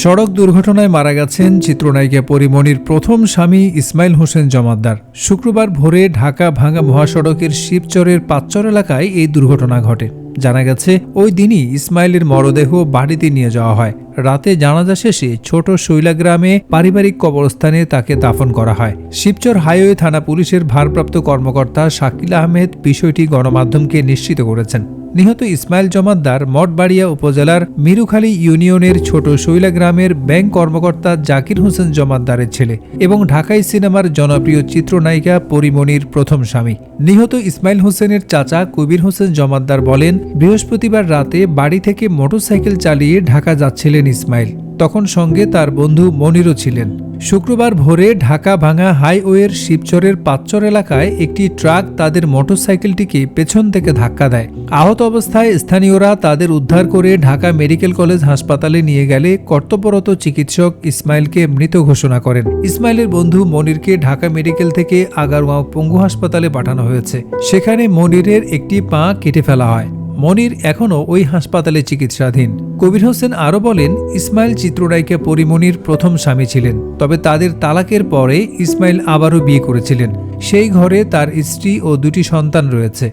সড়ক দুর্ঘটনায় মারা গেছেন চিত্রনায়িকা পরিমণির প্রথম স্বামী ইসমাইল হোসেন জমাদ্দার। শুক্রবার ভোরে ঢাকা ভাঙ্গা মহাসড়কের শিবচরের পাঁচচর এলাকায় এই দুর্ঘটনা ঘটে। জানা গেছে, ওই দিনই ইসমাইলের মরদেহ বাড়িতে নিয়ে যাওয়া হয়। রাতে জানাজা শেষে ছোট শৈলা গ্রামে পারিবারিক কবরস্থানে তাকে দাফন করা হয়। শিবচর হাইওয়ে থানা পুলিশের ভারপ্রাপ্ত কর্মকর্তা শাকিল আহমেদ বিষয়টি গণমাধ্যমকে নিশ্চিত করেছেন। নিহত ইসমাইল জমাদ্দার মঠবাড়িয়া উপজেলার মিরুখালী ইউনিয়নের ছোট শৈলা গ্রামের ব্যাংক কর্মকর্তা জাকির হোসেন জমাদ্দারের ছেলে এবং ঢাকাই সিনেমার জনপ্রিয় চিত্রনায়িকা পরিমণির প্রথম স্বামী। নিহত ইসমাইল হোসেনের চাচা কবির হোসেন জমাদ্দার বলেন, বৃহস্পতিবার রাতে বাড়ি থেকে মোটরসাইকেল চালিয়ে ঢাকা যাচ্ছিলেন ইসমাইল। তখন সঙ্গে তার বন্ধু মনিরও ছিলেন। শুক্রবার ভোরে ঢাকা ভাঙা হাইওয়ের শিবচরের পাঁচচর এলাকায় একটি ট্রাক তাদের মোটরসাইকেলটিকে পেছন থেকে ধাক্কা দেয়। আহত অবস্থায় স্থানীয়রা তাদের উদ্ধার করে ঢাকা মেডিকেল কলেজ হাসপাতালে নিয়ে গেলে কর্তব্যরত চিকিৎসক ইসমাইলকে মৃত ঘোষণা করেন। ইসমাইলের বন্ধু মনিরকে ঢাকা মেডিকেল থেকে আগারগাঁও পঙ্গু হাসপাতালে পাঠানো হয়েছে। সেখানে মনিরের একটি পা কেটে ফেলা হয়। মনির এখনও ওই হাসপাতালে চিকিৎসাধীন। কবির হোসেন আরও বলেন, ইসমাইল চিত্ররায়কে পরিমণির প্রথম স্বামী ছিলেন, তবে তাদের তালাকের পরে ইসমাইল আবারও বিয়ে করেছিলেন। সেই ঘরে তার স্ত্রী ও দুটি সন্তান রয়েছে।